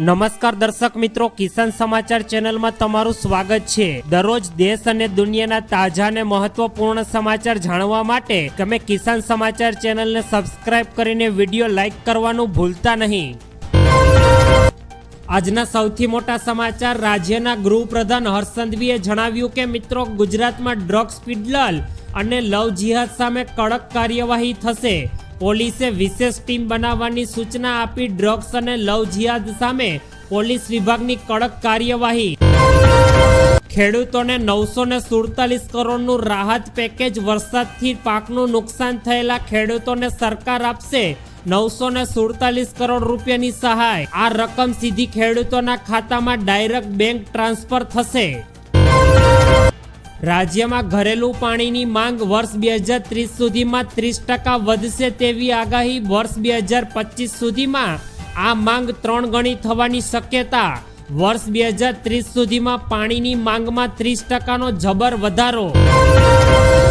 નમસ્કાર દર્શક મિત્રો, કિસાન સમાચાર ચેનલમાં તમારું સ્વાગત છે. દરરોજ દેશ અને દુનિયાના તાજા અને મહત્વપૂર્ણ સમાચાર જાણવા માટે તમે કિસાન સમાચાર ચેનલને સબસ્ક્રાઇબ કરીને વીડિયો લાઇક કરવાનું ભૂલતા નહીં. આજના સૌથી મોટા સમાચાર, રાજ્યના ગૃહપ્રધાન હર્ષસંઘવીએ જણાવ્યું કે, મિત્રો, ગુજરાતમાં ડ્રગ્સ પીડલલ અને લવ જિહાદ સામે કડક કાર્યવાહી થશે. પોલીસે વિશેષ ટીમ બનાવવાની સૂચના આપી ડ્રગ્સ અને લવ જિહાદ સામે પોલીસ વિભાગની કડક કાર્યવાહી. ખેડૂતોને નવસો ને સુડતાલીસ કરોડનું રાહત પેકેજ વરસાદથી પાકનું નુકસાન થયેલા ખેડૂતોને સરકાર આપશે નવસો ને સુડતાલીસ કરોડ રૂપિયાની સહાય. આ રકમ સીધી ખેડૂતોના ખાતામાં ડાયરેક્ટ બેંક ટ્રાન્સફર થશે. રાજ્યમાં ઘરેલું પાણીની માંગ વર્ષ બે હજાર ત્રીસ સુધીમાં ત્રીસ ટકા વધશે તેવી આગાહી વર્ષ બે હજાર પચીસ સુધીમાં આ માંગ ત્રણ ગણી થવાની શક્યતા. વર્ષ બે હજાર ત્રીસ સુધીમાં પાણીની માંગમાં ત્રીસ ટકાનો જબર વધારો.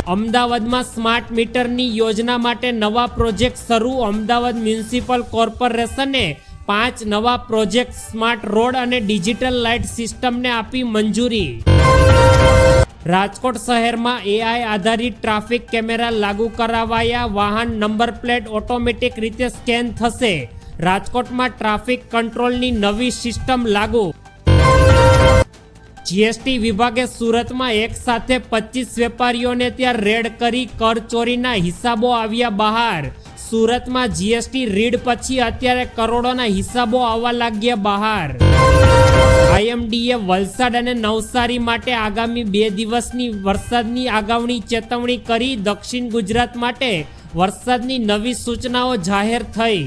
અમદાવાદમાં સ્માર્ટ મીટરની યોજના માટે નવા પ્રોજેક્ટ શરૂ. અમદાવાદ મ્યુનિસિપલ કોર્પોરેશને પાંચ નવા પ્રોજેક્ટ સ્માર્ટ રોડ અને ડિજિટલ લાઇટ સિસ્ટમને આપી મંજૂરી. રાજકોટ શહેરમાં એઆઈ આધારિત ટ્રાફિક કેમેરા લાગુ કરાવાયા. વાહન નંબર પ્લેટ ઓટોમેટિક રીતે સ્કેન થશે. રાજકોટમાં ટ્રાફિક કંટ્રોલની નવી સિસ્ટમ લાગુ. જીએસટી વિભાગે સુરતમાં એક સાથે પચીસ વેપારીઓને ત્યાં રેડ કરી કર ચોરીના હિસાબો આવ્યા બહાર. સુરતમાં જીએસટી રીડ પછી અત્યારે કરોડોના હિસાબો આવવા લાગ્યા બહાર. આઈએમડીએ, વલસાડ અને નવસારી માટે આગામી બે દિવસની વરસાદની આગાવણી ચેતવણી કરી દક્ષિણ ગુજરાત માટે વરસાદની નવી સૂચનાઓ જાહેર થઈ.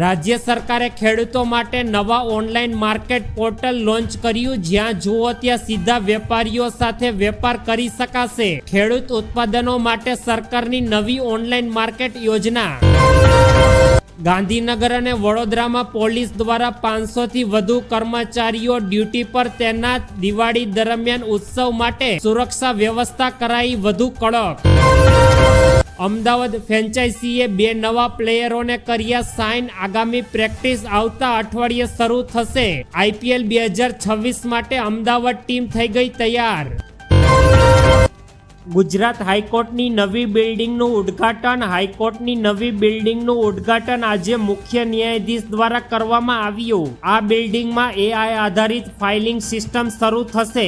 રાજ્ય સરકારે ખેડૂતો માટે નવા ઓનલાઈન માર્કેટ પોર્ટલ લોન્ચ કર્યું, જ્યાં જુઓ ત્યાં સીધા વેપારીઓ સાથે વેપાર કરી શકાશે. ખેડૂત ઉત્પાદનો માટે સરકારની નવી ઓનલાઈન માર્કેટ યોજના. ગાંધીનગર અને વડોદરામાં પોલીસ દ્વારા પાંચસોથી વધુ કર્મચારીઓ ડ્યુટી પર તૈનાત દિવાળી દરમિયાન ઉત્સવ માટે સુરક્ષા વ્યવસ્થા કરાઈ વધુ કડક. અમદાવાદ ફ્રેન્ચાઇઝીએ બે નવા પ્લેયરોને કર્યા સાઇન. આગામી પ્રેક્ટિસ આવતા અઠવાડિયે શરૂ થશે. આઈપીએલ બે હજાર છવ્વીસ માટે અમદાવાદ ટીમ થઈ ગઈ તૈયાર. ગુજરાત હાઈકોર્ટની નવી બિલ્ડિંગનું ઉદ્ઘાટન, હાઈકોર્ટની નવી બિલ્ડિંગનું ઉદ્ઘાટન આજે મુખ્ય ન્યાયાધીશ દ્વારા કરવામાં આવ્યું. આ બિલ્ડિંગમાં એઆઈ આધારિત ફાઇલિંગ સિસ્ટમ શરૂ થશે,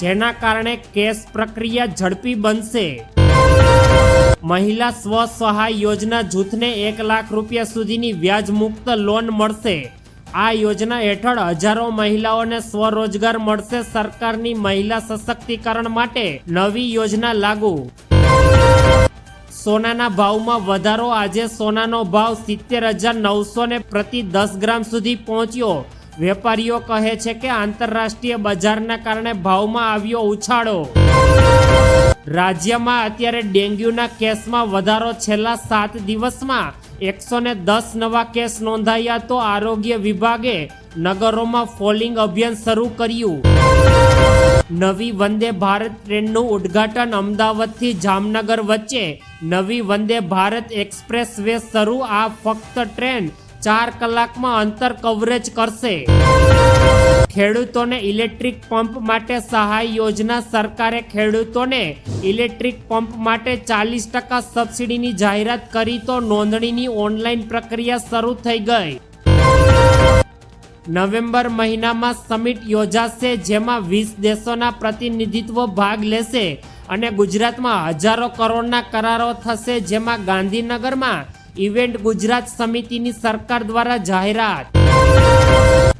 જેના કારણે કેસ પ્રક્રિયા ઝડપી બનશે. મહિલા સ્વ સહાય યોજના જૂથને એક લાખ રૂપિયા સુધીની વ્યાજ મુક્ત લોન મળશે. આ યોજના હેઠળ હજારો મહિલાઓને સ્વરોજગાર મળશે સરકારની મહિલા સશક્તિકરણ માટે નવી યોજના લાગુ. સોનાના ભાવમાં વધારો આજે સોનાનો ભાવ સિત્તેર હજાર નવસો ને પ્રતિ દસ ગ્રામ સુધી પહોંચ્યો. વેપારીઓ કહે છે કે આંતરરાષ્ટ્રીય બજારના કારણે ભાવમાં આવ્યો ઉછાળો. રાજ્યમાં અત્યારે ડેન્ગ્યુના કેસમાં વધારો છેલ્લા સાત દિવસમાં. એકસો ને દસ નવા કેસ નોંધાયા તો આરોગ્ય વિભાગે નગરોમાં ફોલિંગ અભિયાન શરૂ કર્યું. નવી વંદે ભારત ટ્રેનનું ઉદ્ઘાટન અમદાવાદથી જામનગર વચ્ચે. નવી વંદે ભારત એક્સપ્રેસ વે શરૂ આ ફક્ત ટ્રેન ચાર કલાકમાં અંતર કવરેજ કરશે. ખેડૂતોને ઇલેક્ટ્રિક પંપ માટે સહાય યોજના સરકારે ખેડૂતોને ઇલેક્ટ્રિક પંપ માટે ચાલીસ ટકા સબસિડીની જાહેરાત કરી તો નોંધણીની ઓનલાઈન પ્રક્રિયા શરૂ થઈ ગઈ. નવેમ્બર મહિનામાં સમિટ યોજાશે, જેમાં વીસ દેશોના પ્રતિનિધિત્વ ભાગ લેશે અને ગુજરાતમાં હજારો કરોડના કરારો થશે, જેમાં ગાંધીનગરમાં ઇવેન્ટ ગુજરાત સમિતિની સરકાર દ્વારા જાહેરાત.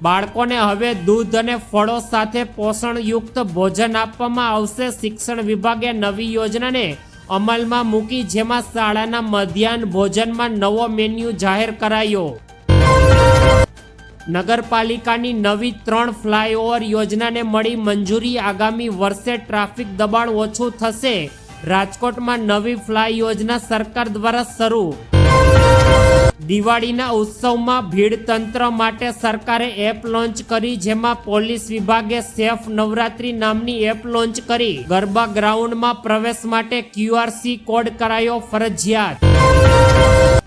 બાળકોને હવે દૂધ અને ફળો સાથે પોષણયુક્ત ભોજન આપવામાં આવશે. શિક્ષણ વિભાગે નવી યોજનાને અમલમાં મૂકી, જેમાં શાળાના મધ્યાહન ભોજનમાં નવો મેન્યુ જાહેર કરાયો. નગરપાલિકાની નવી ત્રણ ફ્લાયઓવર યોજનાને મળી મંજૂરી. આગામી વર્ષે ટ્રાફિક દબાણ ઓછું થશે. રાજકોટમાં નવી ફ્લાય યોજના સરકાર દ્વારા શરૂ. દિવાળીના ઉત્સવમાં ભીડ તંત્ર માટે સરકારે એપ લોન્ચ કરી, જેમાં પોલીસ વિભાગે સેફ નવરાત્રી નામની એપ લોન્ચ કરી. ગરબા ગ્રાઉન્ડમાં પ્રવેશ માટે ક્યુઆરસી કોડ કરાયો ફરજિયાત.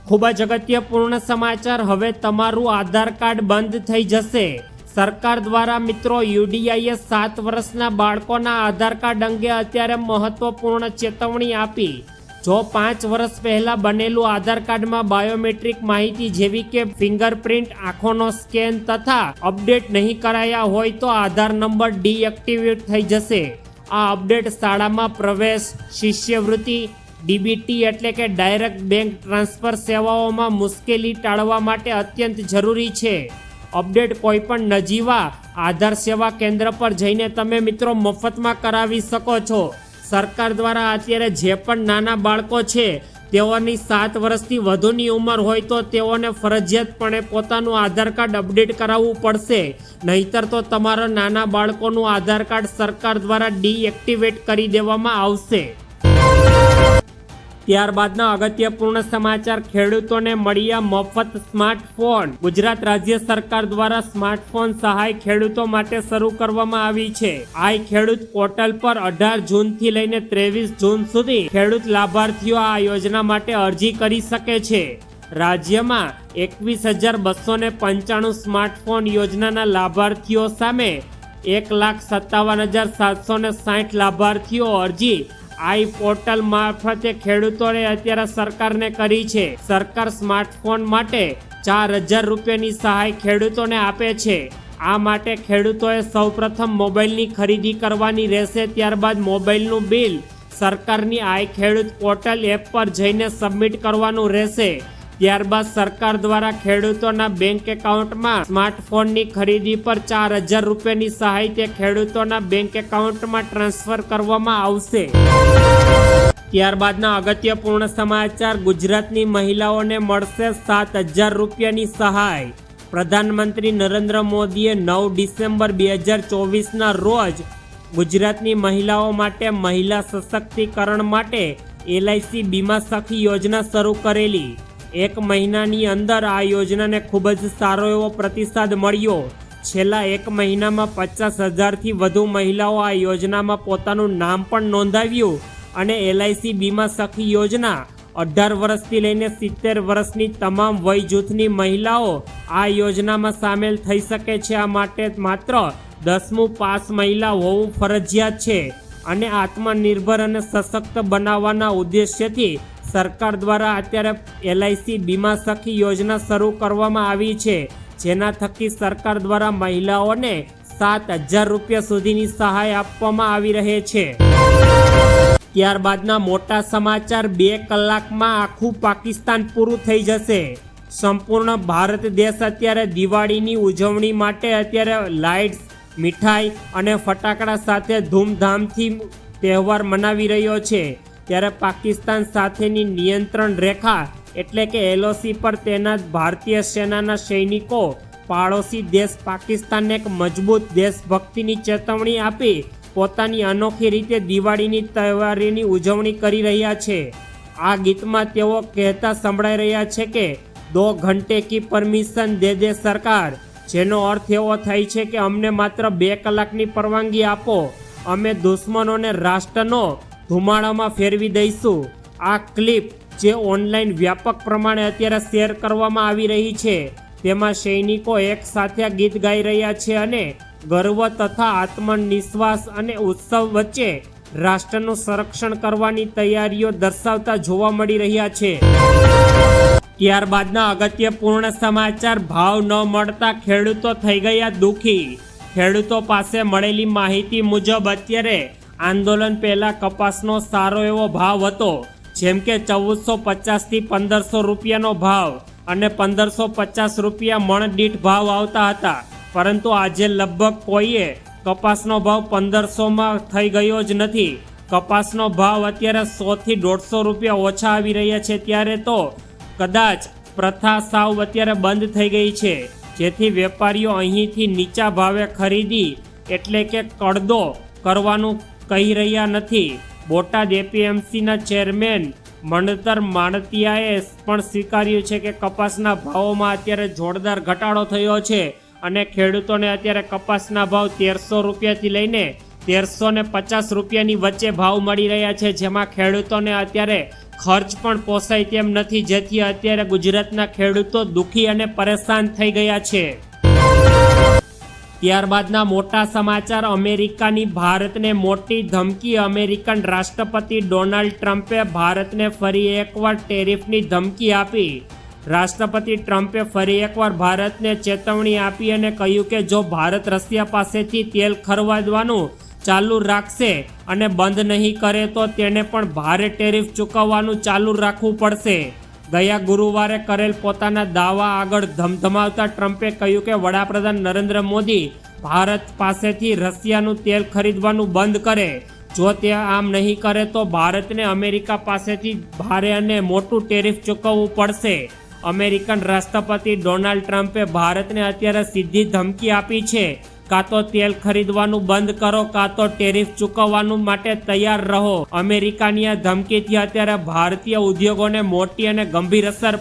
ખૂબ જ અગત્યપૂર્ણ સમાચાર. હવે તમારું આધાર કાર્ડ બંધ થઈ જશે. સરકાર દ્વારા મિત્રો યુડીઆઈએ સાત વર્ષના બાળકોના આધાર કાર્ડ અંગે અત્યારે મહત્વપૂર્ણ ચેતવણી આપી. જો પાંચ વર્ષ પહેલા બનેલું આધાર કાર્ડમાં બાયોમેટ્રિક માહિતી જેવી કે ફિંગરપ્રિન્ટ, આંખોનો સ્કેન તથા અપડેટ નહીં કરાયા હોય તો આધાર નંબર ડીએક્ટિવેટ થઈ જશે. આ અપડેટ શાળામાં પ્રવેશ, શિષ્યવૃત્તિ, ડીબીટી એટલે કે ડાયરેક્ટ બેંક ટ્રાન્સફર સેવાઓમાં મુશ્કેલી ટાળવા માટે અત્યંત જરૂરી છે. અપડેટ કોઈ પણ નજીવા આધાર સેવા કેન્દ્ર પર જઈને તમે મિત્રો મફતમાં કરાવી શકો છો. સરકાર દ્વારા અત્યારે જે પણ નાના બાળકો છે, તેઓની સાત વર્ષથી વધુની ઉંમર હોય તો તેઓને ફરજિયાતપણે પોતાનું આધાર કાર્ડ અપડેટ કરાવવું પડશે. નહીતર તો તમારા નાના બાળકોનું આધાર કાર્ડ સરકાર દ્વારા ડીએક્ટિવેટ કરી દેવામાં આવશે. ત્યારબાદના અગત્યપૂર્ણ સમાચાર, ખેડૂતોને મળ્યા મફત સ્માર્ટફોન. ગુજરાત રાજ્ય સરકાર દ્વારા સ્માર્ટફોન સહાય ખેડૂતો માટે શરૂ કરવામાં આવી છે. આ ખેડૂત પોર્ટલ પર અઢાર જૂનથી લઈને ત્રેવીસ જૂન સુધી ખેડૂત લાભાર્થીઓ આ યોજના માટે અરજી કરી શકે છે. રાજ્યમાં એકવીસ હજાર બસો ને પંચાણું સ્માર્ટફોન યોજનાના લાભાર્થીઓ સામે એક લાખ સત્તાવન હજાર સાતસો ને સાઠ લાભાર્થીઓ અરજી આઈ પોર્ટલ મારફતે ખેડૂતોએ અત્યારે સરકારને કરી છે, સરકાર સ્માર્ટફોન માટે ચાર હજાર રૂપિયાની સહાય ખેડૂતોને આપે છે. આ માટે ખેડૂતોએ સૌપ્રથમ મોબાઈલની ખરીદી કરવાની રહેશે, ત્યારબાદ મોબાઈલનું બિલ સરકારની આઈ ખેડૂત પોર્ટલ એપ પર જઈને સબમિટ કરવાનું રહેશે. ત્યારબાદ સરકાર દ્વારા ખેડૂતોના બેંક એકાઉન્ટમાં સ્માર્ટફોનની ખરીદી પર ચાર હજાર રૂપિયાની સહાય તે ખેડૂતોના બેંક એકાઉન્ટમાં ટ્રાન્સફર કરવામાં આવશે. ત્યારબાદના અગત્યપૂર્ણ સમાચાર, ગુજરાતની મહિલાઓને મળશે સાત હજાર રૂપિયાની સહાય. પ્રધાનમંત્રી નરેન્દ્ર મોદીએ નવ ડિસેમ્બર બે હજાર ચોવીસના રોજ ગુજરાતની મહિલાઓ માટે મહિલા સશક્તિકરણ માટે એલઆઈસી બીમા સખી યોજના શરૂ કરેલી. એક મહિનાની અંદર આ યોજનાને ખૂબ જ સારો એવો પ્રતિસાદ મળ્યો. છેલ્લા એક મહિનામાં પચાસ હજારથી વધુ મહિલાઓ આ યોજનામાં પોતાનું નામ પણ નોંધાવ્યું અને એલઆઈસી બીમા સખી યોજના અઢાર વર્ષથી લઈને સિત્તેર વર્ષની તમામ વય જૂથની મહિલાઓ આ યોજનામાં સામેલ થઈ શકે છે. આ માટે માત્ર દસમું પાસ મહિલા હોવું ફરજિયાત છે અને આત્મનિર્ભર અને સશક્ત બનાવવાના ઉદ્દેશ્યથી સરકાર દ્વારા અત્યારે એલઆઈસી બીમા સખી યોજના શરૂ કરવામાં આવી છે, જેના થકી સરકાર દ્વારા મહિલાઓને સાત હજાર રૂપિયા સુધીની સહાય આપવામાં આવી રહે છે. ત્યારબાદના મોટા સમાચાર બે કલાકમાં આખું પાકિસ્તાન પૂરું થઈ જશે. સંપૂર્ણ ભારત દેશ અત્યારે દિવાળીની ઉજવણી માટે અત્યારે લાઇટ્સ, મીઠાઈ અને ફટાકડા સાથે ધૂમધામથી તહેવાર મનાવી રહ્યો છે. ત્યારે પાકિસ્તાન સાથેની નિયંત્રણ રેખા એટલે કે એલઓસી પર તૈનાત ભારતીય સેનાના સૈનિકો પાડોશી દેશ પાકિસ્તાનને એક મજબૂત દેશભક્તિની ચેતવણી આપી પોતાની અનોખી રીતે દિવાળીની તહેવારીની ઉજવણી કરી રહ્યા છે. આ ગીતમાં તેઓ કહેતા સંભળાઈ રહ્યા છે કે દો ઘંટે કી પરમિશન દે દે સરકાર. જેનો અર્થ એવો થાય છે કે અમને માત્ર બે કલાકની પરવાનગી આપો. અમે દુશ્મનોને રાષ્ટ્રનો ધુમાડામાં ફેરવી દઈશું. આ ક્લિપ જે ઓનલાઈન વ્યાપક પ્રમાણે અત્યારે શેર કરવામાં આવી રહી છે, તેમાં સૈનિકો એક સાથે ગીત ગાઈ રહ્યા છે અને ગર્વ તથા આત્મનિશ્વાસ અને ઉત્સવ વચ્ચે રાષ્ટ્રનું સંરક્ષણ કરવાની તૈયારીઓ દર્શાવતા જોવા મળી રહ્યા છે. ત્યારબાદના અગત્યપૂર્ણ સમાચાર, ભાવ ન મળતા ખેડૂતો થઈ ગયા દુઃખી. ખેડૂતો પાસે મળેલી માહિતી મુજબ અત્યારે આંદોલન પહેલાં કપાસનો સારો એવો ભાવ હતો, જેમ કે ચૌદસો પચાસથી પંદરસો રૂપિયાનો ભાવ અને પંદરસો પચાસ રૂપિયા મણ દીઠ ભાવ આવતા હતા. પરંતુ આજે લગભગ કોઈએ કપાસનો ભાવ પંદરસોમાં થઈ ગયો જ નથી. કપાસનો ભાવ અત્યારે સોથી દોઢસો રૂપિયા ઓછા આવી રહ્યા છે ત્યારે તો કદાચ પ્રથા સાવ અત્યારે બંધ થઈ ગઈ છે. જેથી વેપારીઓ અહીંથી નીચા ભાવે ખરીદી એટલે કે કડદો કરવાનું કહી રહ્યા નથી. બોટાદ એપીએમસીના ચેરમેન મણતર માણતિયાએ પણ સ્વીકાર્યું છે કે કપાસના ભાવોમાં અત્યારે જોરદાર ઘટાડો થયો છે અને ખેડૂતોને અત્યારે કપાસના ભાવ તેરસો રૂપિયાથી લઈને તેરસો ને પચાસ રૂપિયાની વચ્ચે ભાવ મળી રહ્યા છે, જેમાં ખેડૂતોને અત્યારે ખર્ચ પણ પોસાય તેમ નથી, જેથી અત્યારે ગુજરાતના ખેડૂતો દુઃખી અને પરેશાન થઈ ગયા છે. ત્યારબાદના મોટા સમાચાર, અમેરિકાની ભારતને મોટી ધમકી, અમેરિકન રાષ્ટ્રપતિ ડોનાલ્ડ ટ્રમ્પે ભારતને ફરી એકવાર ટેરિફની ધમકી આપી. રાષ્ટ્રપતિ ટ્રમ્પે ફરી એકવાર ભારતને ચેતવણી આપી અને કહ્યું કે જો ભારત રશિયા પાસેથી તેલ ખરીદવાનું ચાલુ રાખશે અને બંધ નહીં કરે તો તેને પણ ભારે ટેરિફ ચૂકવવાનું ચાલુ રાખવું પડશે. ગયા ગુરુવારે કરેલ પોતાના દાવા આગળ ધમધમાવતા ટ્રમ્પે કહ્યું કે વડાપ્રધાન નરેન્દ્ર મોદી ભારત પાસેથી રશિયાનું તેલ ખરીદવાનું બંધ કરે. જો તે આમ નહીં કરે તો ભારતને અમેરિકા પાસેથી ભારે અને મોટું ટેરિફ ચૂકવવું પડશે. અમેરિકન રાષ્ટ્રપતિ ડોનાલ્ડ ટ્રમ્પે ભારતને અત્યારે સીધી ધમકી આપી છે. કાં તો તેલ ખરીદવાનું બંધ કરો, કાં તો ટેરિફ ચૂકવવાનું માટે તૈયાર રહો. અમેરિકાની આ ધમકીથી અત્યારે ભારતીય ઉદ્યોગોને મોટી અને ગંભીર અસર